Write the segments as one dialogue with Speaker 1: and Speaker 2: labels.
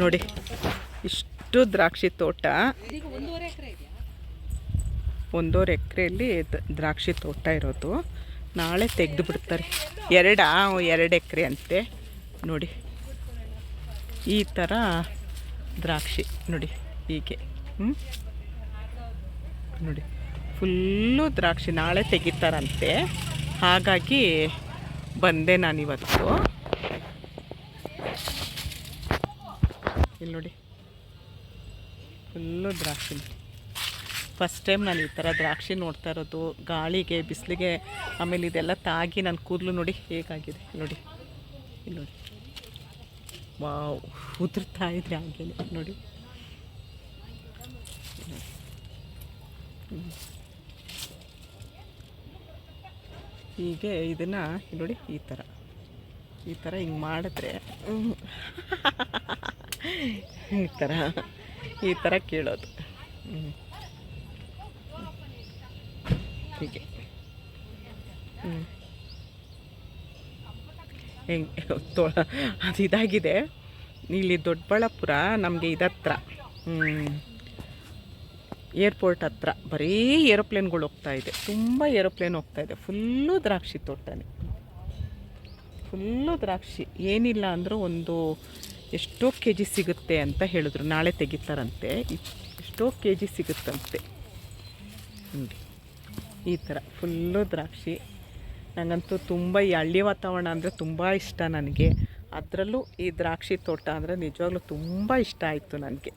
Speaker 1: ನೋಡಿ, ಇಷ್ಟು ದ್ರಾಕ್ಷಿ ತೋಟ.
Speaker 2: ಒಂದೂವರೆ
Speaker 1: ಎಕರೆಯಲ್ಲಿ ದ್ರಾಕ್ಷಿ ತೋಟ ಇರೋದು. ನಾಳೆ ತೆಗೆದು ಬಿಡ್ತಾರೆ. ಎರಡಾ ಎರಡು ಎಕರೆ ಅಂತೆ. ನೋಡಿ, ಈ ಥರ ದ್ರಾಕ್ಷಿ, ನೋಡಿ, ಹೀಗೆ. ಹ್ಞೂ ನೋಡಿ, ಫುಲ್ಲು ದ್ರಾಕ್ಷಿ ನಾಳೆ ತೆಗಿತಾರಂತೆ. ಹಾಗಾಗಿ ಬಂದೆ ನಾನಿವತ್ತು. ಇಲ್ಲಿ ನೋಡಿ. ಫುಲ್ಲು ದ್ರಾಕ್ಷಿ. ಫಸ್ಟ್ ಟೈಮ್ ನಾನು ಈ ಥರ ದ್ರಾಕ್ಷಿ ನೋಡ್ತಾ ಇರೋದು. ಗಾಳಿಗೆ, ಬಿಸಿಲಿಗೆ, ಆಮೇಲೆ ಇದೆಲ್ಲ ತಾಗಿ ನನ್ನ ಕೂದಲು ನೋಡಿ ಹೇಗಾಗಿದೆ. ನೋಡಿ. ಇಲ್ಲಿ ನೋಡಿ. ವಾವ್ ಉದುರ್ತಾ ಇದ್ರೆ ಹಾಗೆ ನೋಡಿ. ಹೀಗೆ ಇದನ್ನು ನೋಡಿ ಈ ಥರ ಈ ಥರ ಹಿಂಗೆ ಮಾಡಿದ್ರೆ. ಈ ಥರ ಈ ಥರ ಕೇಳೋದು. ಹೀಗೆ. ಹ್ಞೂ ಹೆಂಗೆ, ತೊ, ಅದು ಇದಾಗಿದೆ. ಇಲ್ಲಿ ದೊಡ್ಡಬಳ್ಳಾಪುರ, ನಮಗೆ ಇದತ್ರ. ಏರ್ಪೋರ್ಟ್ ಹತ್ರ. ಬರೀ ಏರೋಪ್ಲೇನ್ಗಳು ಹೋಗ್ತಾ ಇದೆ. ತುಂಬ ಏರೋಪ್ಲೇನ್ ಹೋಗ್ತಾ ಇದೆ. ಫುಲ್ಲು ದ್ರಾಕ್ಷಿ ತೋಟನೇ. ಫುಲ್ಲು ದ್ರಾಕ್ಷಿ. ಏನಿಲ್ಲ ಅಂದರೂ ಒಂದು ಎಷ್ಟೋ ಕೆ ಜಿ ಸಿಗುತ್ತೆ ಅಂತ ಹೇಳಿದ್ರು. ನಾಳೆ ತೆಗಿತಾರಂತೆ. ಎಷ್ಟೋ ಕೆ ಜಿ ಸಿಗುತ್ತಂತೆ. ನೋಡಿ, ಈ ಥರ ಫುಲ್ಲು ದ್ರಾಕ್ಷಿ. ನನಗಂತೂ ತುಂಬ ಈ ಹಳ್ಳಿ ವಾತಾವರಣ ಅಂದರೆ ತುಂಬ ಇಷ್ಟ ನನಗೆ. ಅದರಲ್ಲೂ ಈ ದ್ರಾಕ್ಷಿ ತೋಟ ಅಂದರೆ ನಿಜವಾಗ್ಲೂ ತುಂಬ ಇಷ್ಟ ಆಯಿತು ನನಗೆ.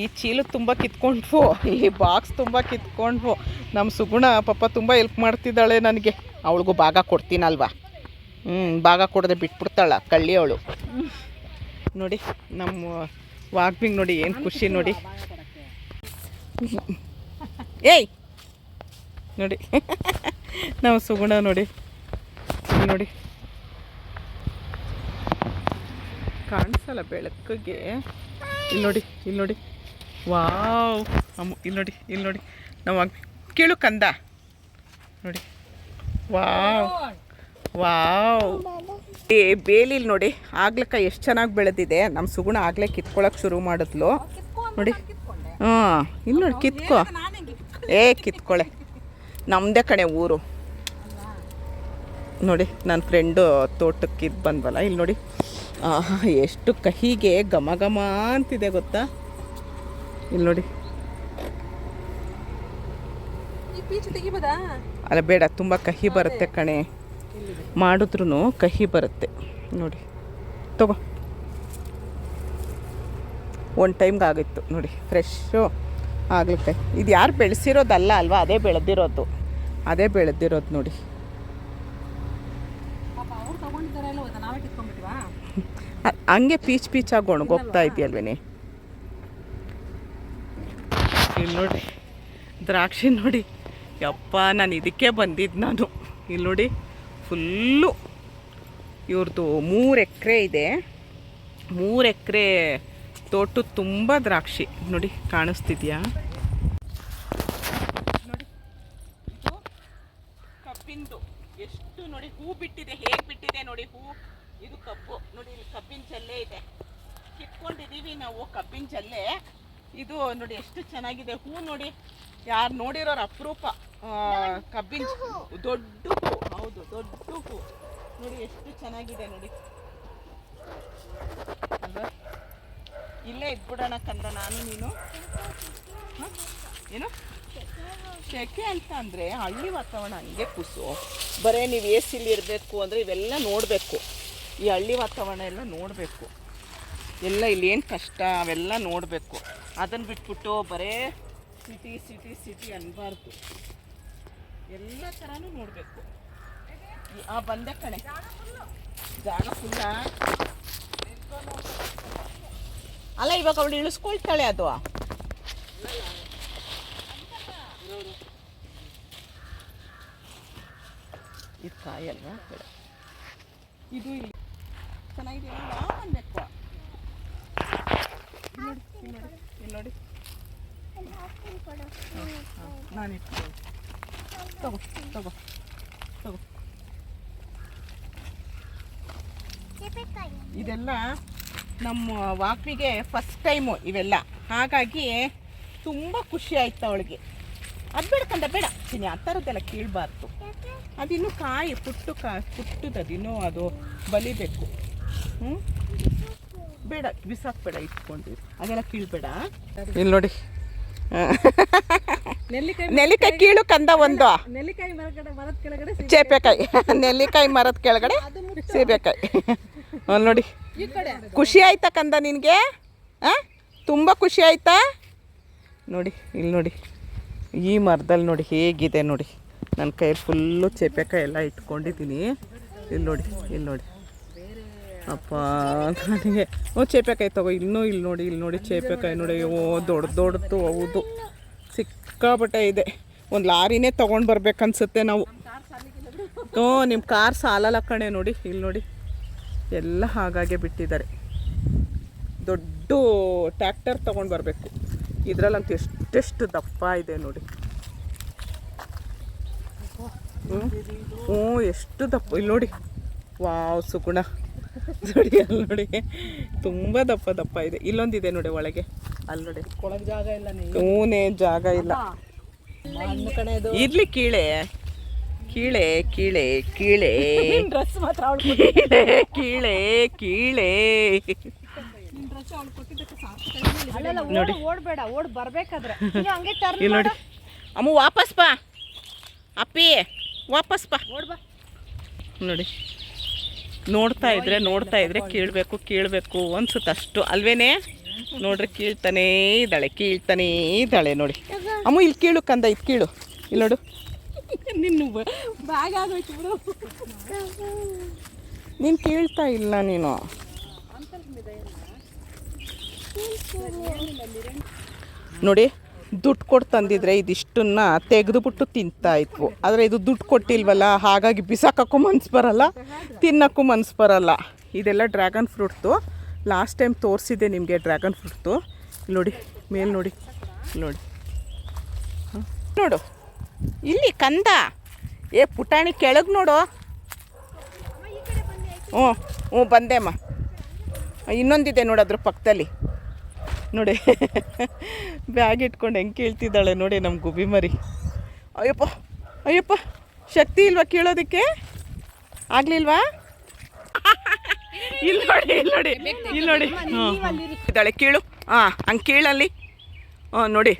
Speaker 1: ಈ ಚೀಲ ತುಂಬ ಕಿತ್ಕೊಂಡ್ವು. ಈ ಬಾಕ್ಸ್ ತುಂಬ ಕಿತ್ಕೊಂಡ್ವು. ನಮ್ಮ ಸುಗುಣ ಪಾಪ ತುಂಬ ಹೆಲ್ಪ್ ಮಾಡ್ತಿದ್ದಾಳೆ ನನಗೆ. ಅವಳಿಗೂ ಭಾಗ ಕೊಡ್ತೀನಲ್ವಾ? ಹ್ಞೂ ಭಾಗ ಕೊಡದೆ ಬಿಟ್ಬಿಡ್ತಾಳ ಕಳ್ಳಿ ಅವಳು ನೋಡಿ, ನಮ್ಮ ವಾಕಿಂಗ್ ನೋಡಿ ಏನು ಖುಷಿ ನೋಡಿ. ಏಯ್! ನೋಡಿ ನಾವು ಸುಗುಣ ನೋಡಿ ನೋಡಿ. ಕಾಣಿಸಲ್ಲ ಬೆಳಕಿಗೆ. ಇಲ್ಲಿ ನೋಡಿ ಇಲ್ಲಿ ನೋಡಿ. ವಾವ್! ಅಮ್ಮ ಇಲ್ಲಿ ನೋಡಿ ಇಲ್ಲಿ ನೋಡಿ. ನಾವು ಕೇಳು ಕಂದ. ನೋಡಿ. ವಾವ್! ವಾವ್! ಏ ಬೇಲಿಲಿ ನೋಡಿ ಆಗ್ಲಕ್ಕ ಎಷ್ಟು ಚೆನ್ನಾಗಿ ಬೆಳೆದಿದೆ. ನಮ್ಮ ಸುಗುಣ ಆಗಲೇ ಕಿತ್ಕೊಳಕ್ಕೆ ಶುರು ಮಾಡಿದ್ಲು. ನೋಡಿ. ಹಾಂ ಇಲ್ಲಿ ನೋಡಿ ಕಿತ್ಕೊ. ಏ ಕಿತ್ಕೊಳೆ. ನಮ್ಮದೇ ಕಣೆ ಊರು. ನೋಡಿ ನನ್ನ ಫ್ರೆಂಡು ತೋಟಕ್ಕೆ ಇದು ಬಂದ್ವಲ್ಲ ಇಲ್ಲಿ ನೋಡಿ. ಎಷ್ಟು ಕಹಿಗೆ ಘಮ ಘಮ ಅಂತಿದೆ ಗೊತ್ತಾ? ಇಲ್ಲಿ ನೋಡಿ.
Speaker 2: ಈ
Speaker 1: ಅಲ್ಲ ಬೇಡ ತುಂಬ ಕಹಿ ಬರುತ್ತೆ ಕಣೆ. ಮಾಡಿದ್ರೂ ಕಹಿ ಬರುತ್ತೆ. ನೋಡಿ ತಗೋ. ಒಂದು ಟೈಮ್ಗೆ ಆಗಿತ್ತು. ನೋಡಿ ಫ್ರೆಶ್ಶು ಆಗ್ಲಿಕ್ಕೆ ಇದು ಯಾರು ಬೆಳೆಸಿರೋದಲ್ಲ ಅಲ್ವಾ? ಅದೇ ಬೆಳೆದಿರೋದು. ಅದೇ ಬೆಳೆದಿರೋದು ನೋಡಿ. ಹಂಗೆ ಪೀಚ್ ಪೀಚಾಗಿ ಒಣಗೋಗ್ತಾ ಇದೆಯಲ್ವೇನೆ? ಇಲ್ಲಿ ನೋಡಿ ದ್ರಾಕ್ಷಿ ನೋಡಿ. ಯಪ್ಪ ನಾನು ಇದಕ್ಕೆ ಬಂದಿದ್ದು ನಾನು. ಇಲ್ಲಿ ನೋಡಿ. ಫುಲ್ಲು. ಇವ್ರದ್ದು ಮೂರು ಎಕರೆ ಇದೆ. ಮೂರು ಎಕರೆ ತೋಟ ತುಂಬ ದ್ರಾಕ್ಷಿ. ನೋಡಿ, ಕಾಣಿಸ್ತಿದ್ಯಾ? ನೋಡಿ, ಇದು ಕಬ್ಬಿಂದು. ಎಷ್ಟು ನೋಡಿ, ಹೂ ಬಿಟ್ಟಿದೆ. ಹೇಗೆ ಬಿಟ್ಟಿದೆ ನೋಡಿ ಹೂ. ಇದು ಕಬ್ಬು. ನೋಡಿ, ಇಲ್ಲಿ ಕಬ್ಬಿನ ಜಲ್ಲೆ ಇದೆ. ಕಿತ್ಕೊಂಡಿದ್ದೀವಿ ನಾವು ಕಬ್ಬಿನ ಜಲ್ಲೆ. ಇದು ನೋಡಿ, ಎಷ್ಟು ಚೆನ್ನಾಗಿದೆ ಹೂ ನೋಡಿ. ಯಾರು ನೋಡಿರೋರು ಅಪರೂಪ. ಕಬ್ಬಿನ ದೊಡ್ಡ ಹೂ. ಹೌದು ದೊಡ್ಡ ಹೂ. ನೋಡಿ ಎಷ್ಟು ಚೆನ್ನಾಗಿದೆ ನೋಡಿ. ಅಲ್ವಾ? ಇಲ್ಲೇ ಇದ್ಬಿಡೋಣ ಕಂದ ನಾನು ನೀನು? ಹ? ಏನು? ಸೆಕೆ ಅಂತ ಅಂದರೆ ಹಳ್ಳಿ ವಾತಾವರಣ ಹಂಗೆ ಕುಸು. ಬರೀ ನೀವು ಎ ಸಿಲಿ ಇರಬೇಕು ಅಂದರೆ ಇವೆಲ್ಲ ನೋಡಬೇಕು. ಈ ಹಳ್ಳಿ ವಾತಾವರಣ ಎಲ್ಲ ನೋಡಬೇಕು. ಎಲ್ಲ ಇಲ್ಲಿ ಏನು ಕಷ್ಟ ಅವೆಲ್ಲ ನೋಡಬೇಕು. ಅದನ್ನು ಬಿಟ್ಬಿಟ್ಟು ಬರೇ ಸಿಟಿ ಸಿಟಿ ಸಿಟಿ ಅನ್ಬಾರ್ದು. ಎಲ್ಲ ಥರನೂ ನೋಡಬೇಕು. ಆ ಬಂದೆ ಕಣೆ. ಜಾಗ ಫುಲ್ಲ ಅಲ್ಲ, ಇವಾಗ ಅವಳು ಇಳಿಸ್ಕೊಳ್ತಾಳೆ ಅದು. ಇದು ಕಾಯಿ ಅಲ್ವಾ? ಇದು ಇಲ್ಲಿ. ಚೆನ್ನಾಗಿದೆಯಲ್ಲ ಅನ್ಬೇಕು ನೋಡಿ ನೋಡಿ. ನಾನು ಇಟ್ಕೊಳ್ಳಿ ತಗೋ ತಗೋ ತಗೋ ಇದೆಲ್ಲ ನಮ್ಮ ವಾಕ್ವಿಗೆ ಫಸ್ಟ್ ಟೈಮು ಇವೆಲ್ಲ. ಹಾಗಾಗಿ ತುಂಬ ಖುಷಿ ಆಯ್ತು ಅವಳಿಗೆ. ಅದು ಬೇಡ ಕಂದ ಬೇಡ. ಚಿನಿ ಆ ಥರದ್ದೆಲ್ಲ ಕೀಳಬಾರ್ದು. ಅದಿನ್ನು ಕಾಯಿ ಪುಟ್ಟು ಕಾ ಪುಟ್ಟದ್ದು ಅದಿನ್ನೂ ಅದು ಬಲಿಬೇಕು. ಹ್ಞೂ ಬೇಡ ಬಿಸಾಕ್ಬೇಡ ಇಟ್ಕೊಂಡಿರು ಅದೆಲ್ಲ ಕೀಳ್ಬೇಡ. ಇಲ್ಲಿ ನೋಡಿ.
Speaker 2: ನೆಲ್ಲಿಕಾಯಿ
Speaker 1: ನೆಲ್ಲಿಕಾಯಿ ಕೀಳು ಕಂದ ಒಂದು. ಚೇಪೆಕಾಯಿ ನೆಲ್ಲಿಕಾಯಿ ಮರದ ಕೆಳಗಡೆ ಸೀಬೆಕಾಯಿ. ನೋಡಿ. ಖುಷಿ ಆಯ್ತಾ ಕಂದ ನಿನಗೆ? ಹಾಂ ತುಂಬ ಖುಷಿ ಆಯ್ತಾ? ನೋಡಿ ಇಲ್ಲಿ ನೋಡಿ. ಈ ಮರದಲ್ಲಿ ನೋಡಿ ಹೇಗಿದೆ ನೋಡಿ. ನನ್ನ ಕೈಯಲ್ಲಿ ಫುಲ್ಲು ಚೇಪೆಕಾಯಿ ಎಲ್ಲ ಇಟ್ಕೊಂಡಿದ್ದೀನಿ ಇಲ್ಲಿ ನೋಡಿ ಇಲ್ಲಿ ನೋಡಿ. ಅಪ್ಪ, ನನಗೆ. ಓ, ಚೇಪೆಕಾಯಿ ತಗೋ ಇನ್ನೂ ಇಲ್ಲಿ ನೋಡಿ ಇಲ್ಲಿ ನೋಡಿ, ಚೇಪೆಕಾಯಿ ನೋಡಿ. ಓ, ದೊಡ್ಡ ದೊಡ್ಡದು, ಹೌದು. ಸಿಕ್ಕಾಪಟ್ಟೆ ಇದೆ. ಒಂದು ಲಾರಿನೇ ತೊಗೊಂಡು ಬರ್ಬೇಕನ್ಸುತ್ತೆ ನಾವು. ಓ ನಿಮ್ಮ ಕಾರ್ ಸಾಲಲ್ಲ ಕಣೆ, ನೋಡಿ, ಇಲ್ಲಿ ನೋಡಿ. ಎಲ್ಲ ಹಾಗಾಗೆ ಬಿಟ್ಟಿದ್ದಾರೆ. ದೊಡ್ಡ ಟ್ಯಾಕ್ಟರ್ ತೊಗೊಂಡು ಬರಬೇಕು. ಇದರಲ್ಲಂತೂ ಎಷ್ಟೆಷ್ಟು ದಪ್ಪ ಇದೆ ನೋಡಿ. ಹ್ಞೂ ಹ್ಞೂ ಎಷ್ಟು ದಪ್ಪ, ಇಲ್ಲಿ ನೋಡಿ. ವಾವ್, ಸುಗುಣ. ನೋಡಿ ಅಲ್ಲಿ ನೋಡಿ. ತುಂಬ ದಪ್ಪ ದಪ್ಪ ಇದೆ. ಇಲ್ಲೊಂದಿದೆ ನೋಡಿ ಒಳಗೆ. ಅಲ್ಲಿ ನೋಡಿ
Speaker 2: ಕೊಳಗ್ ಜಾಗ ಇಲ್ಲ ನೀ
Speaker 1: ಹೂನೇ ಜಾಗ ಇಲ್ಲ.
Speaker 2: ಹಣ್ಣು ಕಣೆ ಇದು
Speaker 1: ಇರ್ಲಿ ಕೀಳೆ. ಕೀಳೆ ಕೀಳೆ ಕೀಳೆ.
Speaker 2: ಡ್ರೆಸ್ ಮಾತ್ರ ಅವಳು
Speaker 1: ಕೀಳೆ ಕೀಳೆ ಕೀಳೆ.
Speaker 2: ನಿನ್ ಡ್ರೆಸ್ ಅವಳು ಕೊಟ್ಟಿದ್ದಕ್ಕೆ ಸಾಕು.
Speaker 1: ನೋಡಿ.
Speaker 2: ಓಡ್ಬೇಡ ಓಡ್ ಬರ್ಬೇಕಾದ್ರೆ.
Speaker 1: ಇಲ್ಲಿ ನೋಡಿ. ಅಮ್ಮ ವಾಪಸ್ ಬಾ. ಅಪ್ಪಿ ವಾಪಸ್ ಬಾ.
Speaker 2: ಓಡ್ ಬಾ.
Speaker 1: ನೋಡಿ. ನೋಡ್ತಾ ಇದ್ರೆ ನೋಡ್ತಾ ಇದ್ರೆ ಕೇಳಬೇಕು ಕೇಳಬೇಕು ಅನ್ಸುತ್ತೆ ಅಷ್ಟು. ಅಲ್ವೇನೆ? ನೋಡ್ರಿ ಕೀಳ್ತಾನೇ ಇದ್ದಾಳೆ ಕೀಳ್ತಾನೇ ಇದ್ದಾಳೆ ನೋಡಿ. ಅಮ್ಮ ಇಲ್ಲಿ ಕೀಳು ಕಂದ ಇದು ಕೀಳು. ಇಲ್ಲಿ ನೋಡು.
Speaker 2: ನಿನ್ನ ಬಿಡು.
Speaker 1: ನೀನು ಕೇಳ್ತಾ ಇಲ್ಲ ನೀನು. ನೋಡಿ ದುಡ್ಡು ಕೊಟ್ಟು ತಂದಿದ್ರೆ ಇದಿಷ್ಟನ್ನ ತೆಗೆದುಬಿಟ್ಟು ತಿಂತಾ ಇದ್ವು. ಆದರೆ ಇದು ದುಡ್ಡು ಕೊಟ್ಟಿಲ್ವಲ್ಲ, ಹಾಗಾಗಿ ಬಿಸಾಕಕ್ಕೂ ಮನ್ಸು ಬರಲ್ಲ, ತಿನ್ನೋಕ್ಕೂ ಮನ್ಸು ಬರಲ್ಲ. ಇದೆಲ್ಲ ಡ್ರ್ಯಾಗನ್ ಫ್ರೂಟ್ದು ಲಾಸ್ಟ್ ಟೈಮ್ ತೋರಿಸಿದ್ದೆ ನಿಮಗೆ ಡ್ರ್ಯಾಗನ್ ಫ್ರೂಟ್ದು ನೋಡಿ, ಮೇಲೆ ನೋಡಿ ನೋಡಿ. ನೋಡು. ಇಲ್ಲಿ ಕಂದ. ಏ, ಪುಟಾಣಿ ಕೆಳಗೆ ನೋಡು. ಹ್ಞೂ ಹ್ಞೂ ಬಂದೆಮ್ಮ ಇನ್ನೊಂದಿದೆ ನೋಡು ಅದ್ರ ಪಕ್ಕದಲ್ಲಿ. ನೋಡಿ. ಬ್ಯಾಗ್ ಇಟ್ಕೊಂಡು ಹೆಂಗೆ ಕೇಳ್ತಿದ್ದಾಳೆ ನೋಡಿ ನಮ್ಮ ಗುಬಿ ಮರಿ. ಅಯ್ಯಪ್ಪ ಅಯ್ಯಪ್ಪ, ಶಕ್ತಿ ಇಲ್ವಾ ಕೇಳೋದಕ್ಕೆ? ಆಗ್ಲಿಲ್ವಾ? ಇಲ್ಲಿ ನೋಡಿ ಇಲ್ಲಿ ನೋಡಿ ಇಲ್ಲಿ ನೋಡಿ. ಇದ್ದಾಳೆ, ಕೀಳು. ಹಾಂ ಹಂಗೆ ಕೇಳಲ್ಲಿ. ಹಾಂ ನೋಡಿ.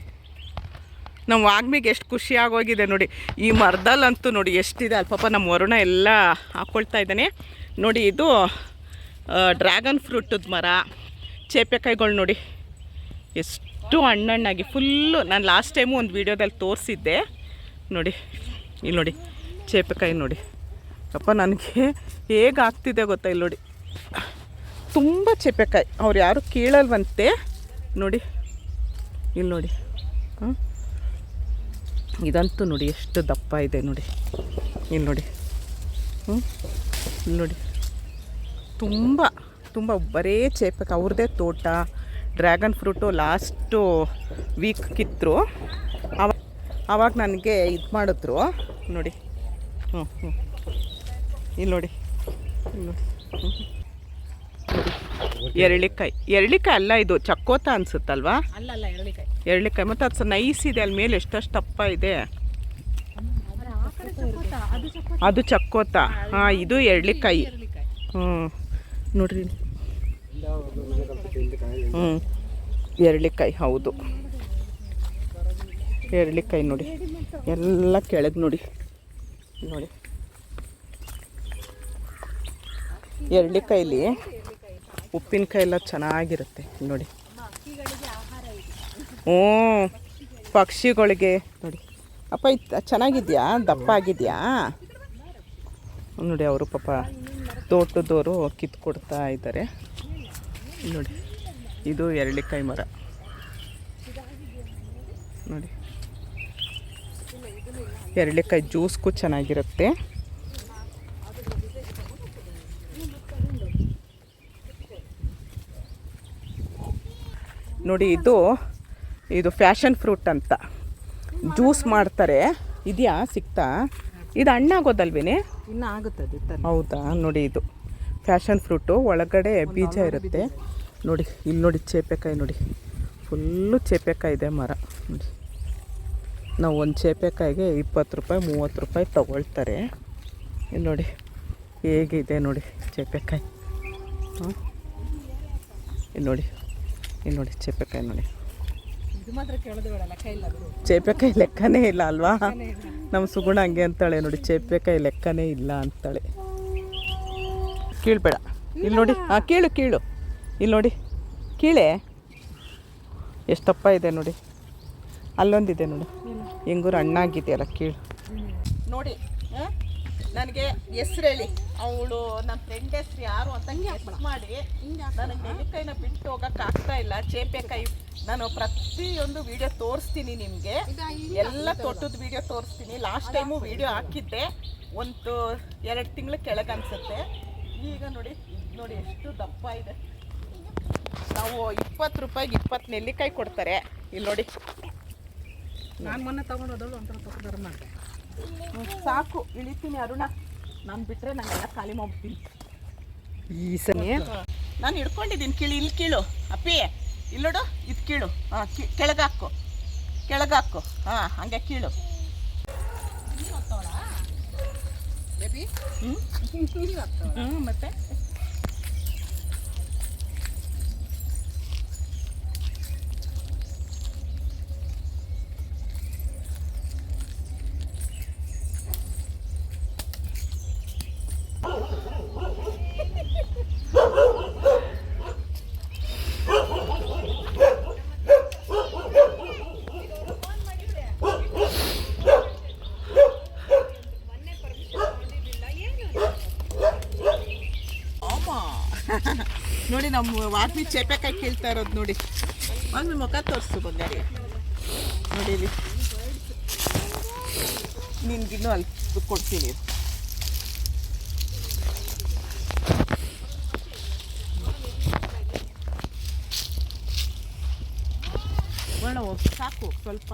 Speaker 1: ನಮ್ಮ ವಾಗ್ಮಿಗೆ ಎಷ್ಟು ಖುಷಿ ಆಗೋಗಿದೆ ನೋಡಿ. ಈ ಮರದಲ್ಲಂತೂ ನೋಡಿ ಎಷ್ಟಿದೆ. ಅಲ್ಲಿ ಪಾಪ ನಮ್ಮ ವರುಣ ಎಲ್ಲ ಹಾಕ್ಕೊಳ್ತಾ ಇದ್ದಾನೆ. ನೋಡಿ, ಇದು ಡ್ರ್ಯಾಗನ್ ಫ್ರೂಟದ ಮರ. ಚೇಪೆಕಾಯಿಗಳು ನೋಡಿ. ಎಷ್ಟು ಹಣ್ಣಣ್ಣಾಗಿ ಫುಲ್ಲು ನಾನು ಲಾಸ್ಟ್ ಟೈಮು ಒಂದು ವೀಡಿಯೋದಲ್ಲಿ ತೋರಿಸಿದ್ದೆ. ನೋಡಿ, ಇಲ್ಲಿ ನೋಡಿ ಚೇಪೆಕಾಯಿ ನೋಡಿ. ಅಪ್ಪ, ನನಗೆ ಹೇಗೆ ಆಗ್ತಿದೆ ಗೊತ್ತಾ ಇಲ್ಲಿ ನೋಡಿ. ತುಂಬ ಚೇಪೆಕಾಯಿ ಅವ್ರು ಯಾರು ಕೀಳಲ್ವಂತೆ. ನೋಡಿ, ಇಲ್ಲಿ ನೋಡಿ. ಹ್ಞೂ ಇದಂತೂ ನೋಡಿ ಎಷ್ಟು ದಪ್ಪ ಇದೆ ನೋಡಿ. ಇಲ್ಲಿ ನೋಡಿ. ಹ್ಞೂ ಇಲ್ಲಿ ನೋಡಿ. ತುಂಬ ತುಂಬ ಬರೇ ಚೇಪಕ್ಕೆ ಅವ್ರದ್ದೇ ತೋಟ. ಡ್ರ್ಯಾಗನ್ ಫ್ರೂಟು ಲಾಸ್ಟು ವೀಕ್ ಕಿತ್ತರು ಅವ ಆವಾಗ ನನಗೆ ಇದು ಮಾಡಿದ್ರು. ನೋಡಿ. ಹ್ಞೂ ಹ್ಞೂ ಇಲ್ಲಿ ನೋಡಿ. ಇಲ್ಲಿ ನೋಡಿ. ಎರಳಿಕಾಯಿ ಎರಳಿಕಾಯಿ ಅಲ್ಲ ಇದು ಚಕ್ಕೋತ ಅನ್ಸುತ್ತಲ್ವಾ?
Speaker 2: ಎರಳಿಕಾಯಿ.
Speaker 1: ಎರಳಿಕಾಯಿ. ಮತ್ತು ಅದು ನೈಸ್ ಇದೆ ಅಲ್ಲಿ ಮೇಲೆ ಎಷ್ಟಷ್ಟು ದಪ್ಪ ಇದೆ.
Speaker 2: ಅದು
Speaker 1: ಚಕ್ಕೋತ ಹಾಂ ಇದು ಎರಳಿಕಾಯಿ. ಹ್ಞೂ ನೋಡ್ರಿ. ಹ್ಞೂ ಎರಳಿಕಾಯಿ, ಹೌದು. ಎರಳಿಕಾಯಿ ನೋಡಿ. ಎಲ್ಲ ಕೆಳಗೆ ನೋಡಿ. ನೋಡಿ. ಎರಳಿಕಾಯಿಲಿ ಉಪ್ಪಿನಕಾಯಿ ಎಲ್ಲ ಚೆನ್ನಾಗಿರುತ್ತೆ, ನೋಡಿ. ಹ್ಞೂ. ಪಕ್ಷಿಗಳಿಗೆ, ನೋಡಿ. ಅಪ್ಪ, ಇದು ಚೆನ್ನಾಗಿದ್ಯಾ? ದಪ್ಪ ಆಗಿದೆಯಾ? ನೋಡಿ, ಅವರು ಪಾಪ ತೋಟದವರು ಕಿತ್ಕೊಡ್ತಾ ಇದ್ದಾರೆ. ನೋಡಿ. ಇದು ಎರಳಿಕಾಯಿ ಮರ. ನೋಡಿ. ಎರಳಿಕಾಯಿ ಜ್ಯೂಸ್ಗೂ ಚೆನ್ನಾಗಿರುತ್ತೆ. ನೋಡಿ ಇದು ಇದು ಫ್ಯಾಷನ್ ಫ್ರೂಟ್ ಅಂತ. ಜ್ಯೂಸ್ ಮಾಡ್ತಾರೆ. ಇದೆಯಾ? ಸಿಗ್ತಾ ಇದು ಹಣ್ಣಾಗೋದಲ್ವೇನೆ
Speaker 2: ಇನ್ನು ಆಗುತ್ತದೆ
Speaker 1: ಹೌದಾ? ನೋಡಿ ಇದು ಫ್ಯಾಷನ್ ಫ್ರೂಟು. ಒಳಗಡೆ ಬೀಜ ಇರುತ್ತೆ. ನೋಡಿ ಇಲ್ಲಿ ನೋಡಿ ಚೇಪೆಕಾಯಿ ನೋಡಿ. ಫುಲ್ಲು ಚೇಪೆಕಾಯಿ ಇದೆ ಮರ. ನೋಡಿ. ನಾವು ಒಂದು ಚೇಪೆಕಾಯಿಗೆ ಇಪ್ಪತ್ತು ರೂಪಾಯಿ ಮೂವತ್ತು ರೂಪಾಯಿ ತಗೊಳ್ತಾರೆ. ಇಲ್ಲಿ ನೋಡಿ ಹೇಗಿದೆ ನೋಡಿ ಚೇಪೆಕಾಯಿ. ಹಾಂ? ಇಲ್ಲಿ ನೋಡಿ ಇಲ್ಲಿ ನೋಡಿ ಚೇಪೆಕಾಯಿ ನೋಡಿ. ಚೇಪೆಕಾಯಿ ಲೆಕ್ಕನೇ ಇಲ್ಲ ಅಲ್ವಾ? ನಮ್ಮ ಸುಗುಣ ಹಂಗೆ ಅಂತಾಳೆ ನೋಡಿ ಚೇಪೆಕಾಯಿ ಲೆಕ್ಕನೇ ಇಲ್ಲ ಅಂತಾಳೆ. ಕೀಳ್ಬೇಡ. ಇಲ್ಲಿ ನೋಡಿ ಹಾಂ ಕೀಳು ಕೀಳು. ಇಲ್ಲಿ ನೋಡಿ, ಕೀಳೆ. ಎಷ್ಟಪ್ಪ ಇದೆ ನೋಡಿ. ಅಲ್ಲೊಂದಿದೆ ನೋಡಿ. ಹೆಂಗೂರು ಹಣ್ಣಾಗಿದೆಯಲ್ಲ ಕೀಳು. ನೋಡಿ ನನಗೆ ಹೆಸ್ರು ಹೇಳಿ ಅವಳು ನನ್ನ ಫ್ರೆಂಡ್ ಹೆಸ್ರು ಯಾರು ಅಂತ ಮಾಡಿ. ನನಗೆ ನೆಲ್ಲಿಕಾಯಿನ ಬಿಟ್ಟು ಹೋಗಕ್ಕೆ ಆಗ್ತಾ ಇಲ್ಲ. ಚೇಪೆಕಾಯಿ ನಾನು ಪ್ರತಿಯೊಂದು ವಿಡಿಯೋ ತೋರಿಸ್ತೀನಿ ನಿಮಗೆ. ಎಲ್ಲ ತೊಟ್ಟದ ವಿಡಿಯೋ ತೋರಿಸ್ತೀನಿ. ಲಾಸ್ಟ್ ಟೈಮು ವಿಡಿಯೋ ಹಾಕಿದ್ದೆ. ಒಂದು ಎರಡು ತಿಂಗಳ ಕೆಳಗೆ ಅನಿಸುತ್ತೆ. ಈಗ ನೋಡಿ ನೋಡಿ ಎಷ್ಟು ದಪ್ಪ ಇದೆ. ನಾವು ಇಪ್ಪತ್ತು ರೂಪಾಯಿಗೆ ಇಪ್ಪತ್ತು ನೆಲ್ಲಿಕಾಯಿ ಕೊಡ್ತಾರೆ. ಇಲ್ಲಿ ನೋಡಿ.
Speaker 2: ನಾನು ಮೊನ್ನೆ ತಗೊಂಡು ಹೋದಳು ಒಂಥರ ತೊಗೊಂಡ್ರೆ ಮಾಡಿದೆ.
Speaker 1: ಸಾಕು ಇಳಿತೀನಿ ಅರುಣ. ನಾನು ಬಿಟ್ಟರೆ ನಾನೆಲ್ಲ ಖಾಲಿ ಮಾಡ್ಬಿಡ್ತೀನಿ
Speaker 2: ಈ ಸನಿ
Speaker 1: ನಾನು ಹಿಡ್ಕೊಂಡಿದ್ದೀನಿ ಕೀಳು ಇಲ್ಲಿ ಕೀಳು. ಅಪ್ಪಿ ಇಲ್ಲೋಡು ಇದು ಕೀಳು. ಹಾಂ ಕೆಳಗಾಕು. ಕೆಳಗಾಕು. ಹಾಂ ಹಂಗೆ ಕೀಳು. ಹ್ಞೂ ಹ್ಞೂ ಮತ್ತೆ? ನೋಡಿ ನಮ್ಮ ವಾಪಿ ಚೇಪೆಕಾಯಿ ಕೇಳ್ತಾ ಇರೋದು ನೋಡಿ. ಒಂದು ಮುಖ ತೋರಿಸು ಬಂಗಾರಿ. ನೋಡಿ ನಿನ್ಗಿನ್ನೂ ಅಲ್ಲಿ ಕೊಡ್ತೀನಿ. ಸಾಕು, ಸ್ವಲ್ಪ